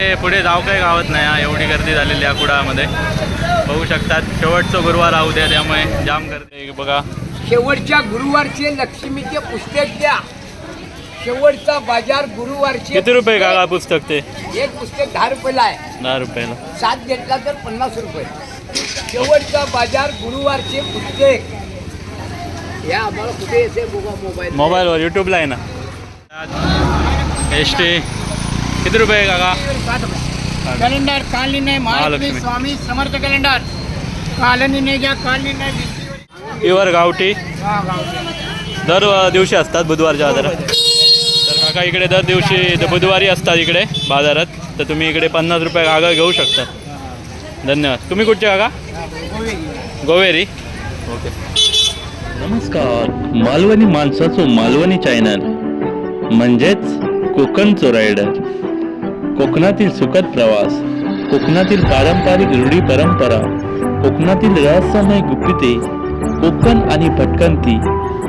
पुढे जाऊ काही गावत नाही हा, एवढी गर्दी झालेली आहे कुडामध्ये बघू शकतात शेवटचं गुरुवार राहू द्या त्यामुळे जाम गर्दी आहे. बघा. शेवटच्या गुरुवारचे लक्ष्मीचे पुस्तक द्या. शेवटचा बाजार गुरुवारचे किती रुपये. काका पुस्तक ते? एक पुस्तक दहा रुपयाला आहे. दहा रुपयाला. सात घेतला तर पन्नास रुपये. शेवटचा बाजार गुरुवारचे पुस्तक. या आम्हाला कुठे येते बघा मोबाईल मोबाईलवर यूट्यूबला आहे ना. S T. किती रुपये काका? कॅलेंडर कालिने महालक्ष्मी. स्वामी समर्थ कॅलेंडर कालनी घ्या कालनी प्युअर गावठी. दर दिवशी असतात बुधवारच्या बाजारात. तर काका इकडे दर दिवशी द- बुधवारी असतात इकडे बाजारात. तर तुम्ही इकडे पन्नास रुपये काका घेऊ शकता. धन्यवाद. तुम्ही कुठचे काका? गोवेरी. ओके. नमस्कार. मालवणी माणसाचं मालवणी चॅनल म्हणजेच कोकणचो रायडर कोकणातील सुखद प्रवास कोकणातील पारंपरिक रूढी परंपरा कोकणातील रहस्यमय गुपिते कोकण आणि भटकंती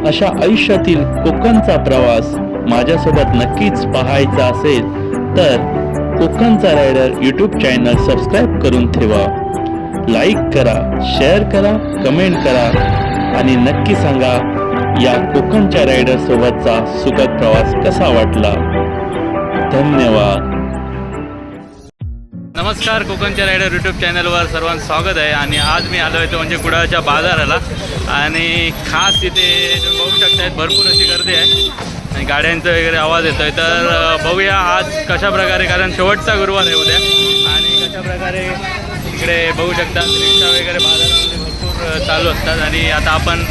अशा आयुष्यातील कोकणचा प्रवास माझ्यासोबत नक्कीच पाहायचा असेल तर कोकणचा रायडर यूट्यूब चॅनल सबस्क्राईब करून ठेवा. लाईक करा शेअर करा कमेंट करा आणि नक्की सांगा या कोकणच्या रायडर सोबतचा सुखद प्रवास कसा वाटला? धन्यवाद. नमस्कार कोकणच्या रायडर यूट्यूब चॅनलवर सर्वांचं स्वागत आहे. आणि आज मी आलो आहे तो म्हणजे कुडाळच्या बाजाराला. आणि खास इथे तुम्ही बघू शकतात भरपूर अशी गर्दी आहे. आणि गाड्यांचा वगैरे आवाज येतो आहे तर बघूया आज कशा प्रकारे कारण शेवटचा गुरुवार आहे उद्या. आणि कशा प्रकारे इकडे बघू शकता रिक्षा वगैरे बाजारामध्ये भरपूर चालू असतात. आणि आता आपण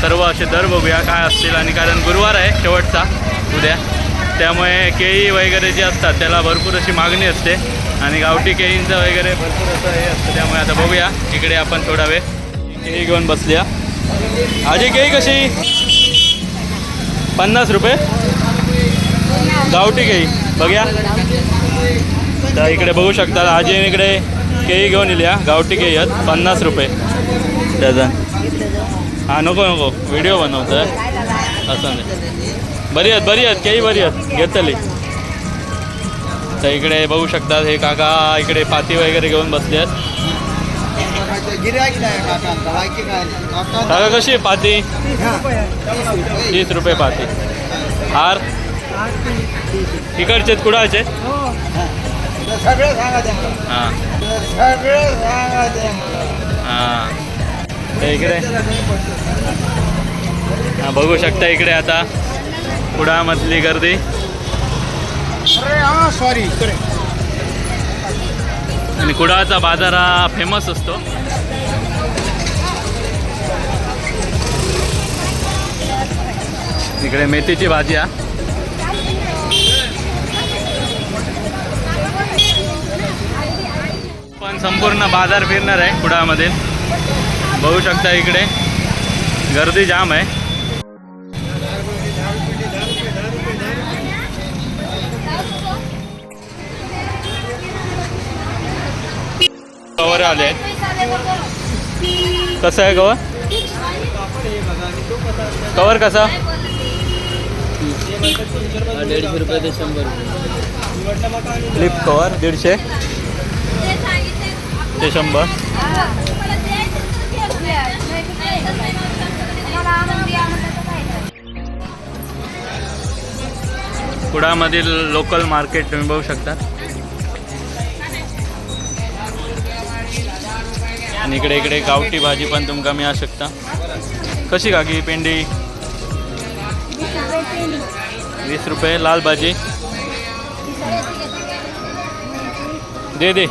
सर्व असे दर बघूया काय असतील. आणि कारण गुरुवार आहे शेवटचा उद्या. त्यामुळे केळी वगैरे जे असतात त्याला भरपूर अशी मागणी असते. आणि गावठी केळींचं वगैरे भरपूर असं हे असतं त्यामुळे आता बघूया. इकडे आपण थोडा वेळ केळी घेऊन बसल्या. आजी केळी कशी? पन्नास रुपये? गावठी केळी. बघूया. तर इकडे बघू शकता आजी इकडे केळी घेऊन येल्या गावठी केळी आहेत पन्नास रुपये. डझन. हां नको नको. व्हिडिओ बनवतोय. असं नाही. बरी आहेत बरी आहेत. केळी बरी आहेत. घेतली. तर इकडे बघू शकतात हे काका इकडे पाती वगैरे घेऊन बसले आहेत. काका कशी आहे पाती? तीस रुपये पाती. हार? इकडचे कुडाचे सगळं हां. हां. इकडे? बघू शकता इकडे आता कुडामधली गर्दी. सॉरी आणि कुडाळचा बाजार हा फेमस असतो. इकडे मेथीची भाजी हा. पण संपूर्ण बाजार फिरणार आहे कुडाळमध्ये. बघू शकता इकडे. गर्दी जाम आहे. कवर आले. आहेत कसं आहे कवर कवर कसा? दीडशे रुपये ते शंभर फ्लिप कवर दीडशे. ते शंभर. कुडामधील लोकल मार्केट तुम्ही बघू शकता. आणि इकडे इकडे गावठी भाजी पण तुमका मिळू शकता. कशी काकी पेंडी? वीस रुपये लाल भाजी. दे दे.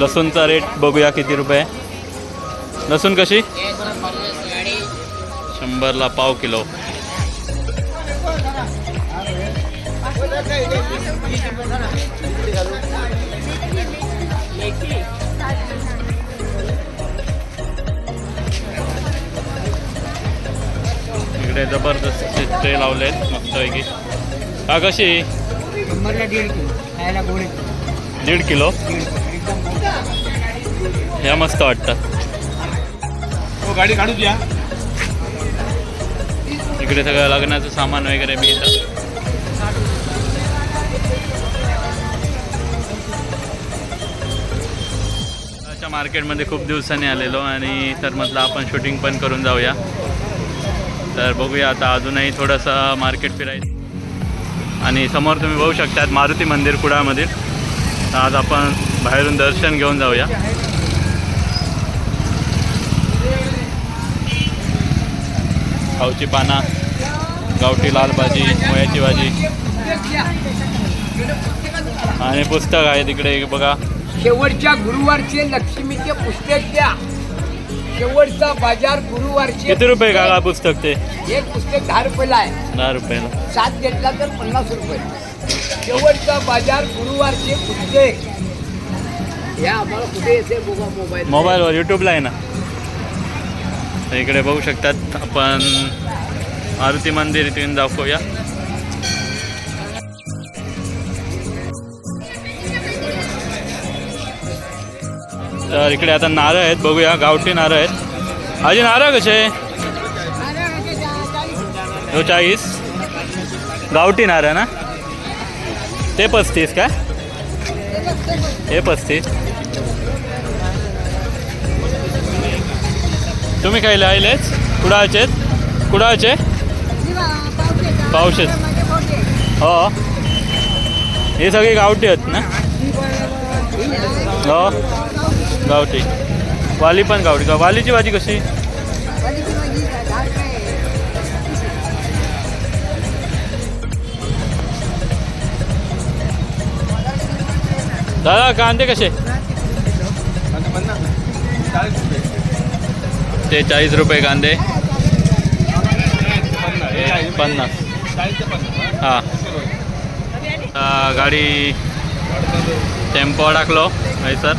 लसूणचा रेट बघूया किती रुपये. लसूण कशी? शंभरला पाव किलो. इकडे जबरदस्त ट्रे लावले आहेत मस्तपैकी का कशी? शंभरला दीड किलो. खायला गोळी दीड किलो? ह्या मस्त वाटतात हो गाडी काढू द्या. इकडे सगळं लग्नाचं सामान वगैरे मिळतं. च्या मार्केटमध्ये खूप दिवसांनी आलेलो आणि तर म्हटलं आपण शूटिंग पण करून जाऊया. तर बघूया आता अजूनही थोडंसं मार्केट फिरायचं. आणि समोर तुम्ही बघू शकतात मारुती मंदिर कुडामधील तर आज आपण बाहेरून दर्शन घेऊन जाऊया. खाऊची पाना गावठी लाल भाजी मोयाची भाजी. आणि पुस्तक आहे तिकडे बघा. शेवटच्या गुरुवारचे लक्ष्मीचे पुस्तक द्या. शेवटचा बाजार गुरुवारचे किती रुपये काका पुस्तक ते? एक पुस्तक दहा रुपयाला आहे. दहा रुपयाला. सात घेतला तर पन्नास रुपये. शेवटचा बाजार गुरुवारचे पुस्तक. या आम्हाला कुठे येते बघा मोबाईल मोबाईलवर यूट्यूबला आहे ना? तर इकडे बघू शकतात. आपण मारुती मंदिर इथून दाखवूया. तर इकडे आता नारळ आहेत. बघूया गावठी नारळ आहेत. अजून नारळ कसे? हो चाळीस. गावठी नारळ ना? ते पस्तीस का? हे पस्तीस. तुम्ही खायला आलेच कुडाळचे कुडाळचे? पावशेच हो. हे सगळे गावठी आहेत ना? हो. गावठी. वाली पण गावठी. का वालीची भाजी कशी? दादा कांदे कसे? ते चाळीस रुपये कांदे. पन्नास. हां. गाडी टेम्पो अडकलो सर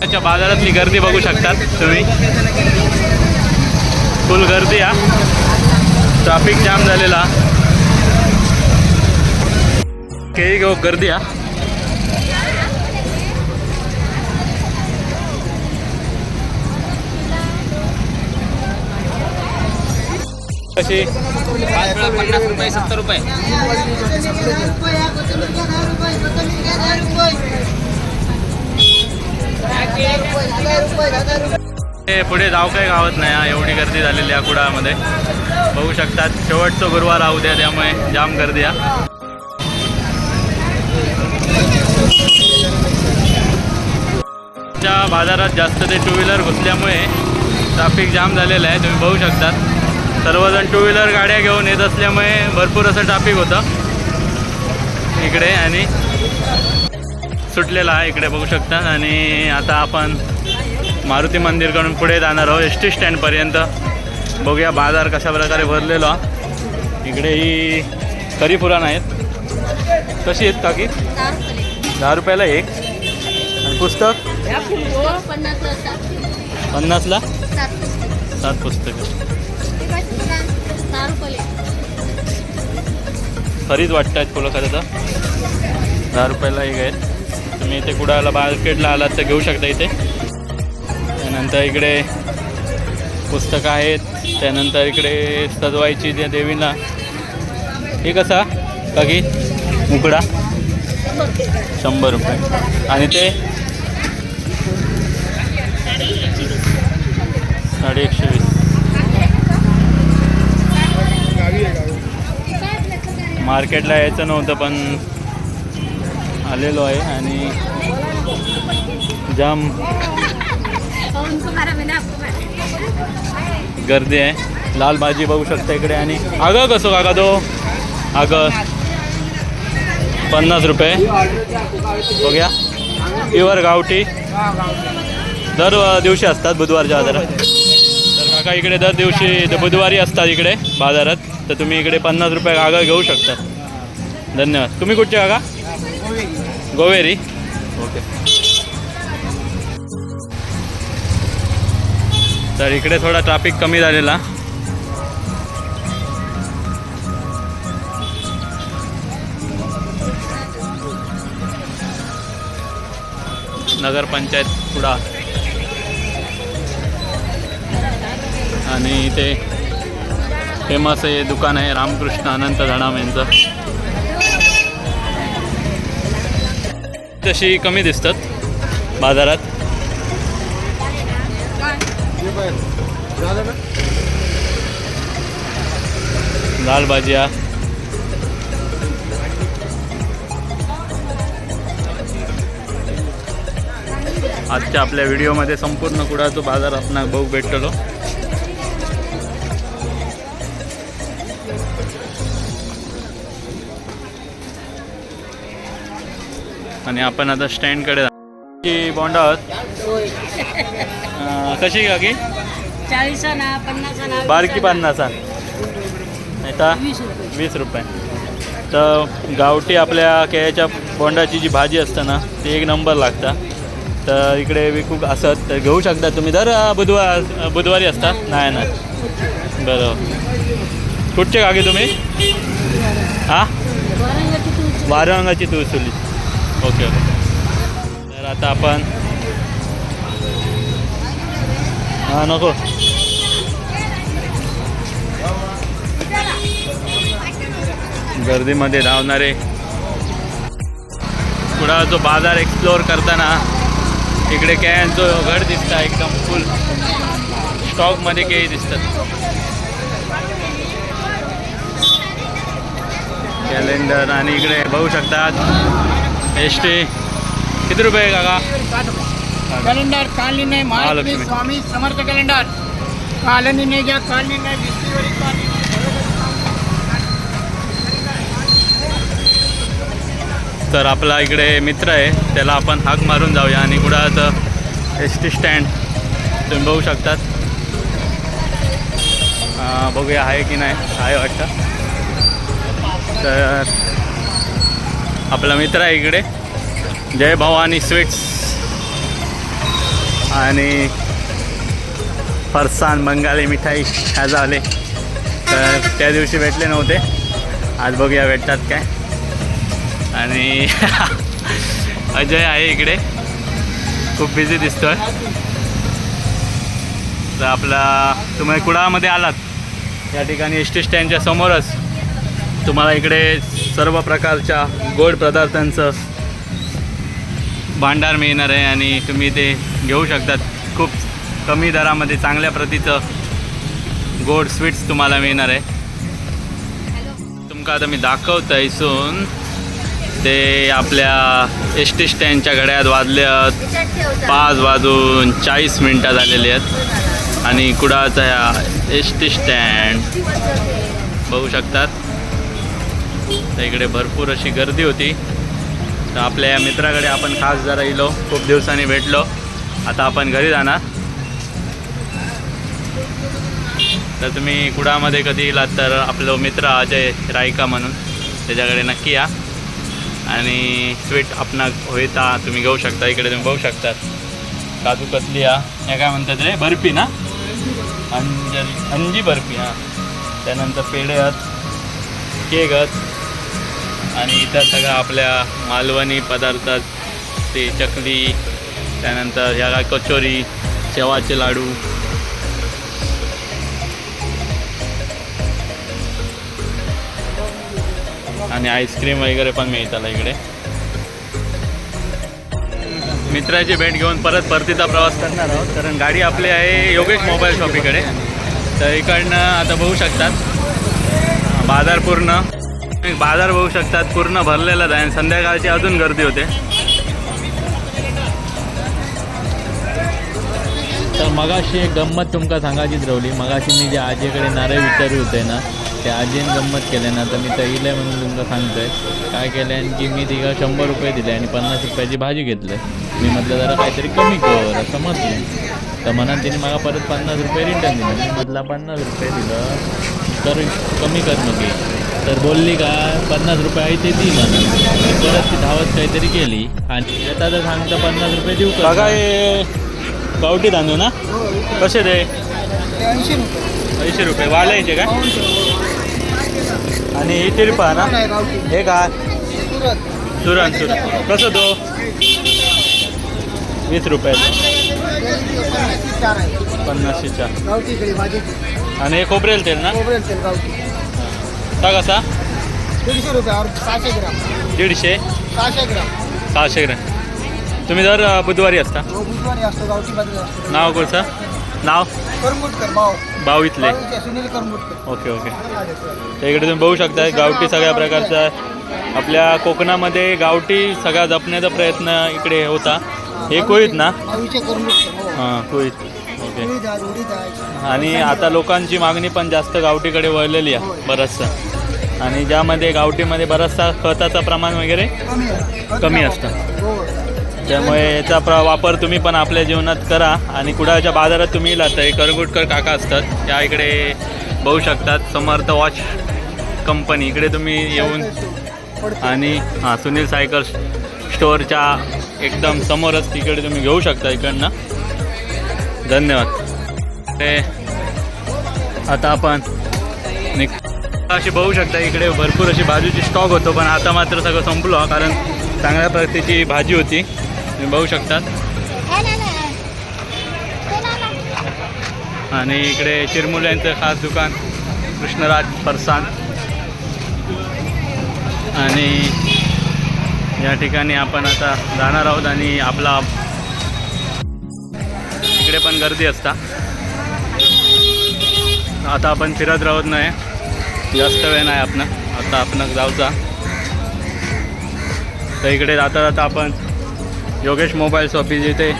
त्याच्या बाजारातली गर्दी बघू शकतात तुम्ही. फुल गर्दी हा. ट्रॅफिक जाम झालेला. केळी घेऊ गर्दी हा. कशी? पन्नास रुपये सत्तर रुपये. पुढे जाऊ काही गावत नाही एवढी गर्दी झालेली या कुडामध्ये बघू शकतात शेवटचं गुरुवार राहू द्या त्यामुळे जाम गर्दी या बाजारात जास्त ते टू व्हीलर घुसल्यामुळे ट्रॅफिक जाम झालेलं आहे तुम्ही बघू शकतात. सर्वजण टू व्हीलर गाड्या घेऊन येत असल्यामुळे भरपूर असं ट्रॅफिक होतं. इकडे आणि सुटलेला आहे इकडे बघू शकता. आणि आता आपण मारुती मंदिरकडून पुढे जाणार आहोत एस टी स्टँडपर्यंत बघूया बाजार कशा प्रकारे भरलेलो. इकडे ही करी पुराण आहेत. कशी आहेत काकी? दहा रुपयाला एक. आणि पुस्तक? पन्नासला? सात पुस्तक. खरीच वाटत आहेत फुलं खरं तर. दहा रुपयाला एक आहेत. तुम्ही इथे कुडाला मार्केटला आलात तर घेऊ शकता इथे. त्यानंतर इकडे पुस्तकं आहेत. त्यानंतर इकडे सजवायची त्या देवीला हे कसा? कगी उकडा शंभर रुपये. आणि ते? साडे एकशे वीस. मार्केटला यायचं नव्हतं पण आलेलो आहे आणि जाम गर्दी आहे. लाल भाजी बघू शकता इकडे आणि आगं कसं काका तो? अगं पन्नास रुपये. बघूया. प्युअर गावठी. दर दिवशी असतात बुधवारच्या बाजारात तर काका इकडे दर दिवशी बुधवारी असतात इकडे बाजारात. तर तुम्ही इकडे पन्नास रुपये काका घेऊ शकता. धन्यवाद. तुम्ही कुठचे काका? गोवेरी ओके तर इकडे थोडा ट्रॅफिक कमी झालेला. नगरपंचायत कुडा आणि इथे फेमस हे दुकान आहे रामकृष्ण अनंत धडाम यांचं. तशी कमी दिसतात बाजारात? दाल भाजिया आजच्या आपल्या व्हिडिओमध्ये संपूर्ण कुडाचा बाजार आपण बघू भेटतलो आणि आपण आता स्टँडकडे की बॉन्ड आहोत कशी काकी? चाळीस पन्नास बारकी पन्नासा आता वीस रुपये. तर गावठी आपल्या केळ्याच्या बोंडाची जी भाजी असते ना ती एक नंबर लागता. तर इकडे विकूक असत. तर घेऊ शकता तुम्ही. दर बुधवार बुधवारी असता? नाही ना बरं कुठचे काकी तुम्ही? हां? वारंगाची तुळसुली ओके ओके. तर आता आपण हां नको. गर्दीमध्ये धावणारे. पुढा जो बाजार एक्सप्लोअर करताना इकडे केळ्यांचं घड दिसतं एकदम फुल स्टॉकमध्ये केळी दिसतात. कॅलेंडर आणि इकडे बघू शकतात. एस टी किती रुपये काका कॅलेंडर कालनी नाही महालक्ष्मी. स्वामी समर्थ कॅलेंडर कालनी नाही घ्या कालनी नाही. तर आपला इकडे मित्र आहे त्याला आपण हाक मारून जाऊया आणि कुठं एस टी स्टँड तुम्ही बघू शकतात. बघूया आहे की नाही आहे वाटतं. तर आपला मित्र आहे इकडे. जय भवानी स्वीट्स. आणि फरसान बंगाली मिठाई ह्या झाले तर त्या दिवशी भेटले नव्हते. आज बघूया भेटतात काय. आणि अजय आहे इकडे. खूप बिझी दिसतोय. तर आपला तुम्ही कुडामध्ये आलात. या ठिकाणी एस टी स्टँडच्या समोरच. तुम्हाला इकडे सर्व प्रकारच्या गोड पदार्थांचं भांडार मिळणार आहे आणि तुम्ही ते घेऊ शकतात. खूप कमी दरामध्ये चांगल्या प्रतीचं गोड स्वीट्स तुम्हाला मिळणार आहे. तुमका आता मी दाखवतो इसून. ते आपल्या एस टी स्टँडच्या घड्यात वाजल्यात. पाच वाजून चाळीस मिनटं झालेली आहेत. आणि कुडाचा ह्या एस टी स्टँड. बघू शकतात. तर इकडे भरपूर अशी गर्दी होती. तर आपल्या या मित्राकडे आपण खास जरा इलो. खूप दिवसांनी भेटलो. आता आपण घरी जाणार. तर तुम्ही कुडामध्ये कधी येलात तर आपलं मित्र अजय रायका म्हणून. त्याच्याकडे नक्की या. आणि स्वीट आपणा होता तुम्ही घेऊ शकता. इकडे तुम्ही बघू शकता. काजू कसली या. काय म्हणतात रे? बर्फी ना? अंजल अंजी बर्फी हां. त्यानंतर पेढे आहेत केक आहेत आणि इतर सगळं आपल्या मालवणी पदार्थात ते चकली त्यानंतर ह्या कचोरी शेवाचे लाडू. आणि आईस्क्रीम वगैरे पण मिळतात इकडे. मित्राची भेट घेऊन परत परतीचा प्रवास करणार आहोत कारण गाडी आपली आहे योगेश मोबाईल शॉपीकडे तर इकडनं आता बघू शकतात. बाजार पूर्ण बाजार बघू शकतात पूर्ण भरलेलाच आहे. आणि संध्याकाळची अजून गर्दी होते. तर मगाशी एक गंमत तुमका सांगायचीच रवली मगाशी मी जे आजीकडे नारळ विचारू होते ना ते आजीने गंमत केले ना तर मी तर इलंय म्हणून तुमका सांगतोय. काय केलं? की मी तिला शंभर रुपये दिले आणि पन्नास रुपयाची भाजी घेतली. मी म्हटलं जरा काहीतरी कमी कर असं म्हटलं तर म्हणा तिने मला परत पन्नास रुपये रिटर्न दिले. मी म्हटलं पन्नास रुपये दिलं तर कमी कर मग. हे. तर बोलली का पन्नास रुपये आहे ते दी म्हणा. परत ती धावत काहीतरी केली. आणि येता तर सांगता पन्नास रुपये देऊ का? हे गावठी तांदूळ ना? कसे ते ऐंशी रुपये. वालायचे काय आणि हे तिरपा ना. हे का? सुरण सुरण कसं तो? वीस रुपये. पन्नासशे चार आणि हे खोबरेल तेल ना? खोबरेल तेल गावठी. का कसा? दीडशे रुपये और सहाशे ग्राम. दीडशे? सहाशे ग्राम. सहाशे ग्रॅम. तुम्ही दर बुधवारी असता? हो बुधवारी असतो गावठी बाजरी असतो. नाव कोणचं नाव? करमुटकर भाव इथले. भाऊचे सुनील करमुटकर. Okay okay. तर इकडे तुम्ही बघू शकता गावठी सगळ्या प्रकारचा. आपल्या कोकणामध्ये गावठी सगळा जपण्याचा प्रयत्न इकडे होता. हे कोळीत ना? भाऊचे करमुटकर हो. हां कोळीत. ओके उडीद आहे उडीद आहे आणि आता लोकांची मागणी पण जास्त गावठीकडे वळलेली आहे बरंचसं. आणि ज्यामध्ये गावठीमध्ये बराचसा खताचं प्रमाण वगैरे कमी आहे कमी असतं. हो त्यामुळे याचा प्र वापर तुम्ही पण आपल्या जीवनात करा आणि कुडाळच्या बाजारात तुम्ही येलात हे करगुटकर काका असतात या इकडे बघू शकतात. Samarth watch company. इकडे तुम्ही येऊन आणि हां सुनील सायकल स्टोअरच्या एकदम समोरच तिकडे तुम्ही घेऊ शकता इकडनं. धन्यवाद. ते आता आपण निघ अशी बघू शकता इकडे भरपूर अशी भाजीची स्टॉक होतो पण आता मात्र सगळं संपलो कारण चांगल्या प्रकारची भाजी होती. तुम्ही बघू शकतात. आणि इकडे चिरमुल्यांचं खास दुकान कृष्णराज फरसान. आणि या ठिकाणी आपण आता जाणार आहोत आणि आपला इकडे पण गर्दी असता. आता आपण फिरत राहत नाही. जास्त वेळ नाही आपण. आता आपण जाऊचा. तर इकडे जाता जाता आपण योगेश मोबाईल शॉपी जिथे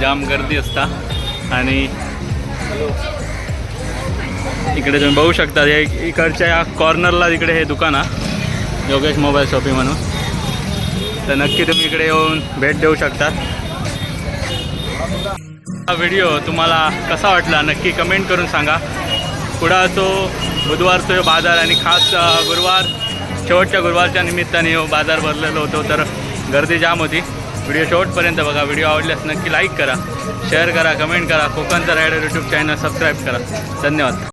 जाम गर्दी असता. आणि इकडे तुम्ही बघू शकता हे इकडच्या या कॉर्नरला इकडे हे दुकान आहे. योगेश मोबाईल शॉपी म्हणून. तर नक्की तुम्ही इकडे येऊन भेट देऊ शकता. हा व्हिडिओ तुम्हाला कसा वाटला नक्की कमेंट करून सांगा. पुढा बुधवारचो बुधवारचं बाजार आणि खास गुरुवार शेवटच्या गुरुवारच्या निमित्ताने हो बाजार भरलेलो होतो तर गर्दी जाम होती. व्हिडिओ शेवटपर्यंत बघा व्हिडिओ आवडल्यास नक्की लाईक करा शेअर करा कमेंट करा कोकणचा रायडर यूट्यूब चॅनल सबस्क्राईब करा. धन्यवाद.